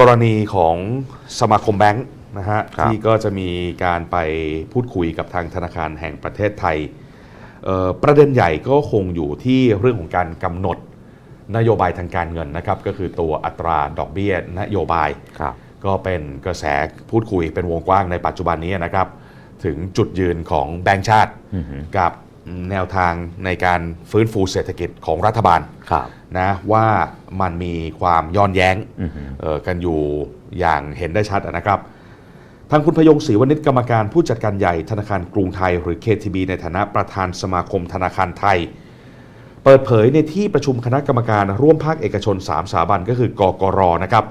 กรณีของสมาคมแบงค์นะฮะครับที่ก็จะมีการไปพูดคุยกับทางธนาคารแห่งประเทศไทยเอ่อประเด็นใหญ่ก็คงอยู่ที่เรื่องของการกำหนดนโยบายทางการเงินนะครับ ก็คือตัวอัตราดอกเบี้ยนโยบายครับก็เป็นกระแสพูดคุยเป็นวงกว้างในปัจจุบันนี้นะครับ ถึงจุดยืนของแบงก์ชาติอือฮึกับ แนวทางในการฟื้นฟูเศรษฐกิจของรัฐบาลครับนะว่ามันมีความย้อนแย้งอือฮึเอ่อกันอยู่อย่างเห็นได้ชัดนะครับ ทางคุณพยงศรีวณิชกรรมการผู้จัดการใหญ่ธนาคารกรุงไทย หรือ KTB ในฐานะประธานสมาคมธนาคารไทย เปิดเผยในที่ประชุมคณะกรรมการร่วมภาคเอกชน 3 สถาบันก็คือกกรนะครับ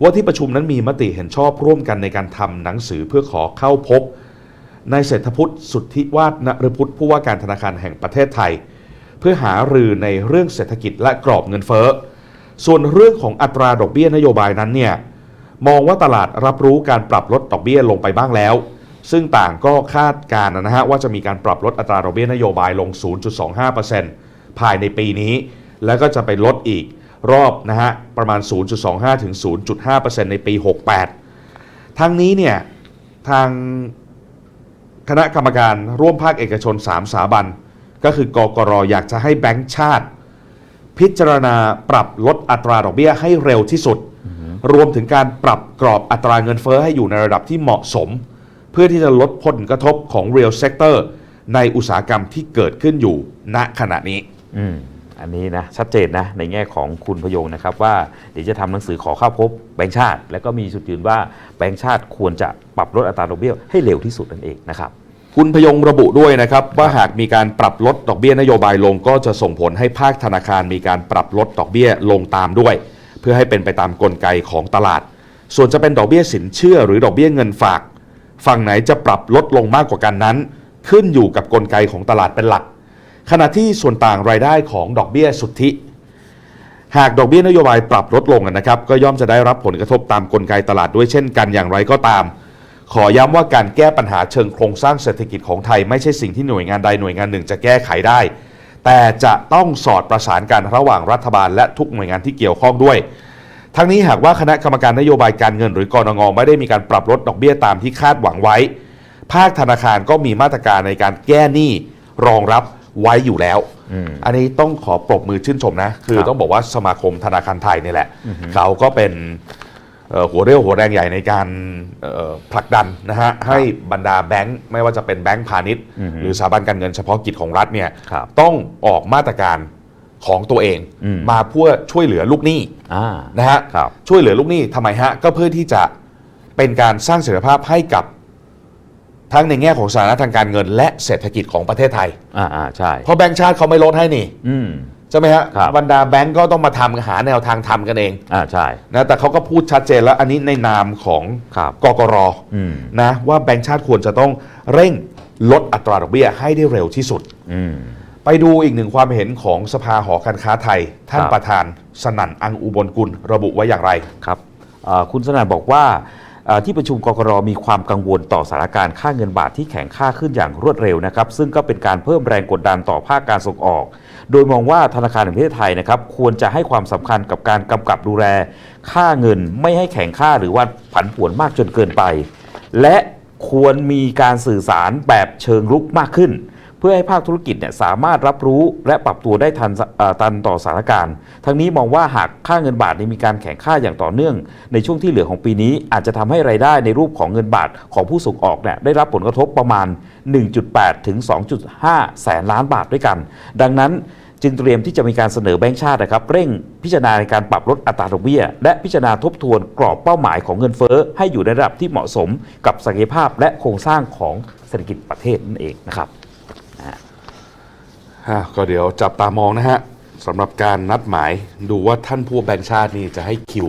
ว่าที่ประชุมนั้นมีมติเห็นชอบร่วมกันในการทำหนังสือเพื่อขอเข้าพบ นายเศรษฐพุทธสุทธิวาฒนฤพุทธผู้ว่าการธนาคารแห่งประเทศไทย เพื่อหารือในเรื่องเศรษฐกิจและกรอบเงินเฟ้อ ส่วนเรื่องของอัตราดอกเบี้ยนโยบายนั้นเนี่ยมองว่าตลาดรับรู้การปรับลดดอกเบี้ยลงไปบ้างแล้ว ซึ่งต่างก็คาดการณ์นะฮะว่าจะมีการปรับลดอัตราดอกเบี้ยนโยบายลง 0.25%ภายในปีนี้ แล้วก็จะไปลดอีกรอบนะฮะประมาณ 0.25 ถึง 0.5%ในปี 68 ทั้งนี้เนี่ยทาง คณะกรรมการร่วมภาคเอกชน 3 สถาบัน ก็คือกกรอยากจะให้แบงก์ชาติ พิจารณาปรับลดอัตราดอกเบี้ยให้เร็วที่สุด รวมถึงการปรับกรอบอัตราเงินเฟ้อให้อยู่ในระดับที่เหมาะสม เพื่อที่จะลดผลกระทบของ real sector ในอุตสาหกรรมที่เกิดขึ้นอยู่ณขณะนี้ อันนี้นะชัดเจนนะในแง่ของคุณพยงนะครับว่าเดี๋ยวจะทำหนังสือขอเข้าพบแบงก์ชาติ แล้วก็มีจุดยืนว่าแบงก์ชาติควรจะปรับลดอัตราดอกเบี้ยให้เร็วที่สุดนั่นเองนะครับคุณพยงระบุด้วยนะครับ ว่าหากมีการปรับลดดอกเบี้ยนโยบายลงก็จะส่งผลให้ภาคธนาคารมีการปรับลดดอกเบี้ยลงตามด้วย เพื่อให้เป็นไปตามกลไกของตลาด ส่วนจะเป็นดอกเบี้ยสินเชื่อหรือดอกเบี้ยเงินฝาก ฝั่งไหนจะปรับลดลงมากกว่ากันนั้น ขึ้นอยู่กับกลไกของตลาดเป็นหลัก ขณะที่ส่วนต่างรายได้ของดอกเบี้ยสุทธิ หากดอกเบี้ยนโยบายปรับลดลงนะครับก็ย่อมจะได้รับผลกระทบตามกลไกตลาดด้วยเช่นกันอย่างไรก็ตาม ขอย้ำว่าการแก้ปัญหาเชิงโครงสร้างเศรษฐกิจของไทย ไม่ใช่สิ่งที่หน่วยงานใดหน่วยงานหนึ่งจะแก้ไขได้ แต่จะต้องสอดประสานกันระหว่างรัฐบาลและทุกหน่วยงานที่เกี่ยวข้องด้วยทั้งนี้หากว่าคณะกรรมการนโยบายการเงินหรือกรงงไม่ได้มีการปรับลดดอกเบี้ยตามที่คาดหวังไว้ ภาคธนาคารก็มีมาตรการในการแก้หนี้รองรับ ไว้อยู่แล้วอืมอันนี้ต้องขอปรบมือชื่นชมนะ คือครับต้องบอกว่าสมาคมธนาคารไทยนี่แหละ เขาก็เป็นเอ่อหัวเรี่ยวหัวแรงใหญ่ในการเอ่อผลักดันนะฮะให้บรรดาแบงค์ไม่ว่าจะเป็นแบงค์พาณิชย์อือฮึหรือสถาบันการเงินเฉพาะกิจของรัฐเนี่ยครับต้องออกมาตรการของตัวเองอืมมาเพื่อช่วยเหลือลูกหนี้อ่านะฮะครับช่วยเหลือลูกหนี้ทำไมฮะก็เพื่อที่จะเป็นการสร้างเสถียรภาพให้กับ ทั้งในแง่ของสถานะทางการเงิน และเศรษฐกิจของประเทศไทย อ่าอ่าใช่ เพราะแบงก์ชาติเขาไม่ลดให้นี่อืม ใช่ไหมฮะครับ บรรดาแบงก์ก็ต้องมาทำหาแนวทางทำกันเองอ่าใช่ นะแต่เขาก็พูดชัดเจนแล้วอันนี้ในนามของครับ กกรอืม นะว่าแบงก์ชาติควรจะต้องเร่งลดอัตราดอกเบี้ยให้ได้เร็วที่สุด อืม ไปดูอีกหนึ่งความเห็นของสภาหอการค้าไทย ท่านครับ ประธานสนั่นอังอุบลกุลระบุไว้อย่างไร ครับเอ่อคุณสนั่นบอกว่าเอ่อ ที่ประชุมกกรมีความกังวลต่อสถานการณ์ค่าเงินบาทที่แข็งค่าขึ้นอย่างรวดเร็วนะครับ ซึ่งก็เป็นการเพิ่มแรงกดดันต่อภาคการส่งออก โดยมองว่าธนาคารแห่งประเทศไทยนะครับควรจะให้ความสำคัญกับการกำกับดูแล ค่าเงินไม่ให้แข็งค่าหรือว่าผันผวนมากจนเกินไป และควรมีการสื่อสารแบบเชิงลุกมากขึ้น เพื่อให้ภาคธุรกิจเนี่ยสามารถรับรู้และปรับตัวได้ทันเอ่อทันต่อสถานการณ์ ทั้งนี้มองว่าหากค่าเงินบาทมีการแข่งค่าอย่างต่อเนื่อง ในช่วงที่เหลือของปีนี้ อาจจะทำให้ไรายได้ในรูปของเงินบาทของผู้ส่งออกเนี่ยได้รับผลกระทบประมาณ 1.8 ถึง 2.5 แสนล้านบาทด้วยกัน ดังนั้นจึงเตรียมที่จะมีการเสนอแบงก์ชาตินะครับ เร่งพิจารณาในการปรับลดอัตราดอกเบี้ย และพิจารณาทบทวนกรอบเป้าหมายของเงินเฟ้อ ให้อยู่ในระดับที่เหมาะสมกับศักยภาพและโครงสร้างของเศรษฐกิจประเทศนั่นเองนะครับ ก็เดี๋ยวจับตามองนะฮะสำหรับการนัดหมายดูว่าท่านผู้แบงค์ชาตินี่จะให้คิว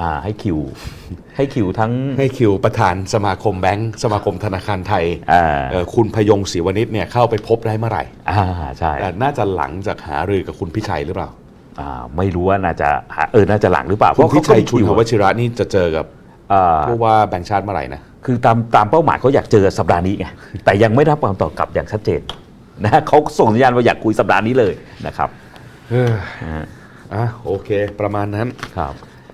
อ่าให้คิว ให้คิวทั้ง ให้คิวประธานสมาคมแบงค์สมาคมธนาคารไทยอ่า เอ่อคุณพยงศรีวณิชเนี่ยเข้าไปพบได้เมื่อไหร่อ่าใช่แต่น่าจะหลังจากหารือกับคุณพิชัยหรือเปล่า อ่าไม่รู้ว่าน่าจะหาเออน่าจะหลังหรือเปล่าคุณพิชัยชุนเขาทก็วมีคิชิระนี่จะเจอกับอ่าผู้ว่าแบงค์ชาติเมื่อไหร่นะ คือตามตามเป้าหมายเขาอยากเจอสัปดาห์นี้ไงแต่ยังไม่ได้รับความตอบกลับอย่างชัดเจน นะเขาส่งสัญญาณว่าอยากคุยสัปดาห์นี้เลยนะครับ เอออ่าอะโอเค ประมาณนั้น ครับ